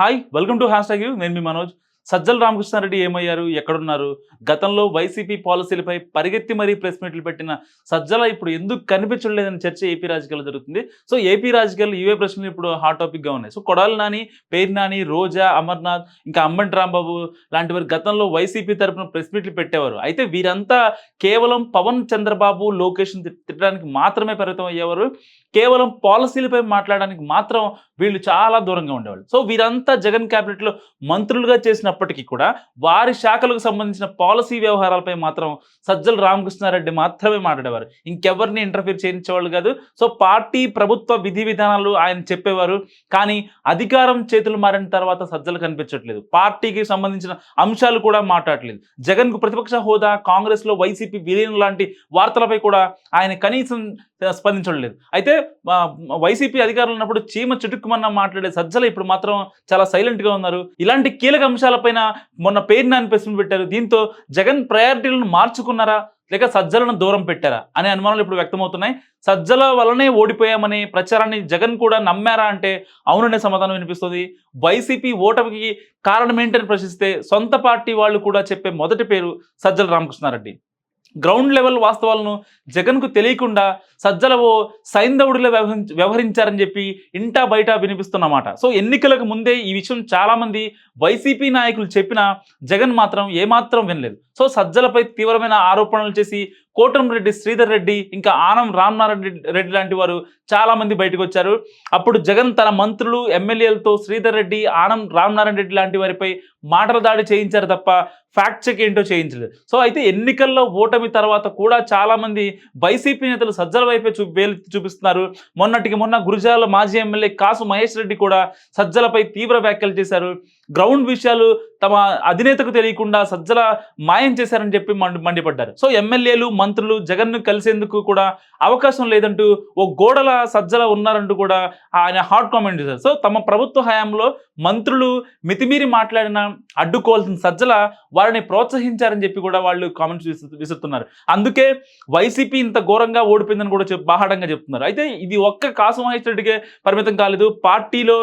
Hi welcome to hashtag నేను మీ మనోజ్. సజ్జల రామకృష్ణారెడ్డి ఏమయ్యారు? ఎక్కడున్నారు? గతంలో వైసీపీ పాలసీలపై పరిగెత్తి మరీ ప్రెస్ మీట్లు పెట్టిన సజ్జల ఇప్పుడు ఎందుకు కనిపించలేదని చర్చ ఏపీ రాజకీయాల్లో జరుగుతుంది. సో ఏపీ రాజకీయాల్లో ఇవే ప్రశ్నలు ఇప్పుడు హాట్ టాపిక్గా ఉన్నాయి. సో కొడాలి నాని పేరు నాని రోజా అమర్నాథ్ ఇంకా అమ్మంటి రాంబాబు లాంటి వారు గతంలో వైసీపీ తరపున ప్రెస్ మీట్లు పెట్టేవారు. అయితే వీరంతా కేవలం పవన్ చంద్రబాబు లోకేష్ని తిట్టడానికి మాత్రమే పరిమితం అయ్యేవారు. కేవలం పాలసీలపై మాట్లాడడానికి మాత్రం వీళ్ళు చాలా దూరంగా ఉండేవాళ్ళు. సో వీరంతా జగన్ క్యాబినెట్లో మంత్రులుగా చేసినప్పటికీ కూడా వారి శాఖలకు సంబంధించిన పాలసీ వ్యవహారాలపై మాత్రం సజ్జల రామకృష్ణారెడ్డి మాత్రమే మాట్లాడేవారు. ఇంకెవరిని ఇంటర్ఫీర్ చేయించేవాళ్ళు కాదు. సో పార్టీ ప్రభుత్వ విధి విధానాలు ఆయన చెప్పేవారు. కానీ అధికారం చేతులు మారిన తర్వాత సజ్జలు కనిపించట్లేదు. పార్టీకి సంబంధించిన అంశాలు కూడా మాట్లాడలేదు. జగన్కు ప్రతిపక్ష హోదా కాంగ్రెస్లో వైసీపీ విలీనం లాంటి వార్తలపై కూడా ఆయన కనీసం స్పందించడం లేదు. అయితే వైసీపీ అధికారులు ఉన్నప్పుడు చీమ లోకమన్న మాట్లాడే సజ్జలు ఇప్పుడు మాత్రం చాలా సైలెంట్గా ఉన్నారు. ఇలాంటి కీలక అంశాలపైన మొన్న పేరుని అనిపిస్తుంది పెట్టారు. దీంతో జగన్ ప్రయారిటీలను మార్చుకున్నారా? లేక సజ్జలను దూరం పెట్టారా? అనే అనుమానాలు ఇప్పుడు వ్యక్తమవుతున్నాయి. సజ్జల వలనే ఓడిపోయామని ప్రచారాన్ని జగన్ కూడా నమ్మారా అంటే అవుననే సమాధానం వినిపిస్తుంది. వైసీపీ ఓటమికి కారణం ఏంటని ప్రశ్నిస్తే సొంత పార్టీ వాళ్ళు కూడా చెప్పే మొదటి పేరు సజ్జల రామకృష్ణారెడ్డి. గ్రౌండ్ లెవెల్ వాస్తవాలను జగన్కు తెలియకుండా సజ్జల ఓ సైంధవుడిలో వ్యవహరించారని చెప్పి ఇంటా బయట వినిపిస్తున్నమాట. సో ఎన్నికలకు ముందే ఈ విషయం చాలామంది వైసీపీ నాయకులు చెప్పినా జగన్ మాత్రం ఏమాత్రం వినలేదు. సో సజ్జలపై తీవ్రమైన ఆరోపణలు చేసి కోటంరెడ్డి శ్రీధర్ రెడ్డి ఇంకా ఆనం రామనారాయణ రెడ్డి రెడ్డి లాంటి వారు చాలా మంది బయటకు వచ్చారు. అప్పుడు జగన్ తన మంత్రులు ఎమ్మెల్యేలతో శ్రీధర్ రెడ్డి ఆనం రామనారాయణ రెడ్డి లాంటి వారిపై మాటల దాడి చేయించారు తప్ప ఫ్యాక్ట్ చెక్ ఏంటో చేయించలేదు. సో అయితే ఎన్నికల్లో ఓటమి తర్వాత కూడా చాలామంది వైసీపీ నేతలు సజ్జల వైపే చూ చూపిస్తున్నారు. మొన్నటికి మొన్న గురుజాల మాజీ ఎమ్మెల్యే కాసు మహేష్ రెడ్డి కూడా సజ్జలపై తీవ్ర వ్యాఖ్యలు చేశారు. గ్రౌండ్ విషయాలు తమ అధినేతకు తెలియకుండా సజ్జల మాయం చేశారని చెప్పి మండి మండిపడ్డారు. సో ఎమ్మెల్యేలు మంత్రులు జగన్ను కలిసేందుకు కూడా అవకాశం లేదంటూ ఓ గోడల సజ్జల ఉన్నారంటూ కూడా ఆయన హాట్ కామెంట్ చేశారు. సో తమ ప్రభుత్వ హయాంలో మంత్రులు మితిమీరి మాట్లాడిన అడ్డుకోవాల్సిన సజ్జల వారిని ప్రోత్సహించారని చెప్పి కూడా వాళ్ళు కామెంట్స్ విసురుతున్నారు. అందుకే వైసీపీ ఇంత ఘోరంగా ఓడిపోయిందని కూడా బాహాడంగా చెప్తున్నారు. అయితే ఇది ఒక్క కాసు మహేష్ రెడ్డికే పరిమితం కాలేదు. పార్టీలో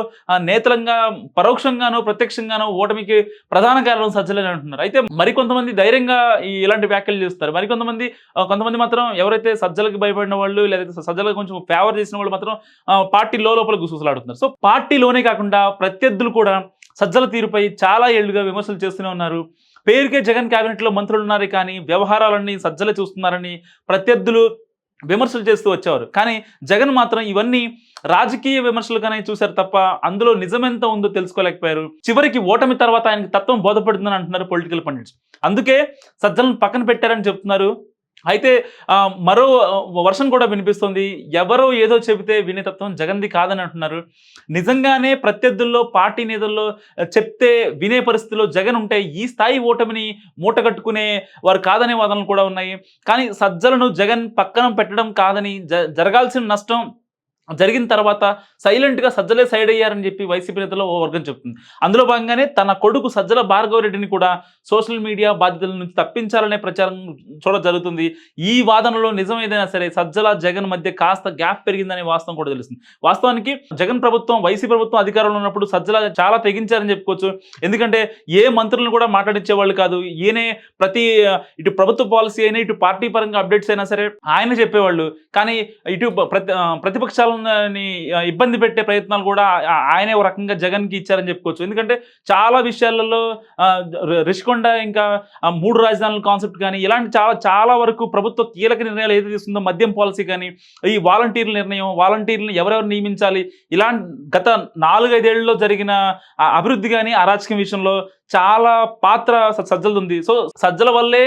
నేతలంగా పరోక్షంగానో ప్రత్యక్షంగానో ఓటమికి ప్రధాన కారణం సజ్జలని అంటున్నారు. అయితే మరికొంతమంది ధైర్యంగా ఇలాంటి వ్యాఖ్యలు చేస్తారు. మరికొంతమంది కొంతమంది మాత్రం ఎవరైతే సజ్జలకు భయపడిన వాళ్ళు లేకపోతే సజ్జలకు కొంచెం ఫేవర్ చేసిన వాళ్ళు మాత్రం పార్టీ లోపల గుసగుసలాడుతున్నారు. సో పార్టీలోనే కాకుండా ప్రత్యర్థులు కూడా సజ్జల తీరుపై చాలా ఏళ్ళుగా విమర్శలు చేస్తూనే ఉన్నారు. పేరుకే జగన్ క్యాబినెట్లో మంత్రులు ఉన్నారు కానీ వ్యవహారాలన్నీ సజ్జల చూస్తున్నారని ప్రత్యర్థులు విమర్శలు చేస్తూ వచ్చేవారు. కానీ జగన్ మాత్రం ఇవన్నీ రాజకీయ విమర్శలుగానే చూశారు తప్ప అందులో నిజమెంత ఉందో తెలుసుకోలేకపోయారు. చివరికి ఓటమి తర్వాత ఆయనకి తత్వం బోధపడుతుందని అంటున్నారు పొలిటికల్ పండిట్స్. అందుకే సజ్జలను పక్కన పెట్టారని చెప్తున్నారు. అయితే మరో వర్షం కూడా వినిపిస్తుంది. ఎవరో ఏదో చెబితే వినే తత్వం జగన్ది కాదని అంటున్నారు. నిజంగానే ప్రత్యర్థుల్లో పార్టీ నేతల్లో చెప్తే వినే పరిస్థితిలో జగన్ ఉంటే ఈ స్థాయి ఓటమిని మూటగట్టుకునే వారు కాదనే వాదనలు కూడా ఉన్నాయి. కానీ సజ్జలను జగన్ పక్కన పెట్టడం కాదని జ జరగాల్సిన నష్టం జరిగిన తర్వాత సైలెంట్గా సజ్జలే సైడ్ అయ్యారని చెప్పి వైసీపీ నేతలో ఓ వర్గం చెప్తుంది. అందులో భాగంగానే తన కొడుకు సజ్జల భార్గవ రెడ్డిని కూడా సోషల్ మీడియా బాధ్యతల నుంచి తప్పించాలనే ప్రచారం చూడ జరుగుతుంది. ఈ వాదనలో నిజం ఏదైనా సరే సజ్జల జగన్ మధ్య కాస్త గ్యాప్ పెరిగిందనే వాస్తవం కూడా తెలుస్తుంది. వాస్తవానికి జగన్ ప్రభుత్వం వైసీ ప్రభుత్వం అధికారంలో ఉన్నప్పుడు సజ్జల చాలా తెగించారని చెప్పుకోవచ్చు. ఎందుకంటే ఏ మంత్రులను కూడా మాట్లాడించేవాళ్ళు కాదు. ఈయనే ప్రతి ఇటు ప్రభుత్వ పాలసీ అయినా ఇటు పార్టీ పరంగా అప్డేట్స్ అయినా సరే ఆయన చెప్పేవాళ్ళు. కానీ ఇటు ప్రతిపక్షాలను ప్రతి ఆ, ఇబ్బంది పెట్టే ప్రయత్నాలు కూడా ఆయనే ఒక రకంగా జగన్కి ఇచ్చారని చెప్పుకోవచ్చు. ఎందుకంటే చాలా విషయాలలో రిషికొండ ఇంకా మూడు రాజధానుల కాన్సెప్ట్ కానీ ఇలాంటి చాలా చాలా వరకు ప్రభుత్వ కీలక నిర్ణయాలు ఏది తీసుకుందో మద్యం పాలసీ కానీ ఈ వాలంటీర్ల నిర్ణయం వాలంటీర్లను ఎవరెవరు నియమించాలి ఇలాంటి గత నాలుగైదేళ్ళలో జరిగిన అభివృద్ధి కానీ అరాచకం విషయంలో చాలా పాత్ర సజ్జలు సజ్జలది ఉంది. సో సజ్జల వల్లే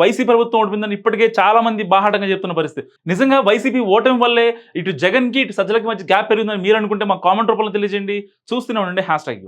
వైసీపీ ప్రభుత్వం ఓడిపోయిందని ఇప్పటికే చాలా మంది బాహాటంగా చెప్తున్న పరిస్థితి. నిజంగా వైసీపీ ఓటమి వల్లే ఇటు జగన్కి ఇటు సజ్జలకి మధ్య గ్యాప్ పెరిగిందని మీరు అనుకుంటే మా కామెంట్ రూపంలో తెలియజేయండి. చూస్తూనే ఉండండి. Hash tag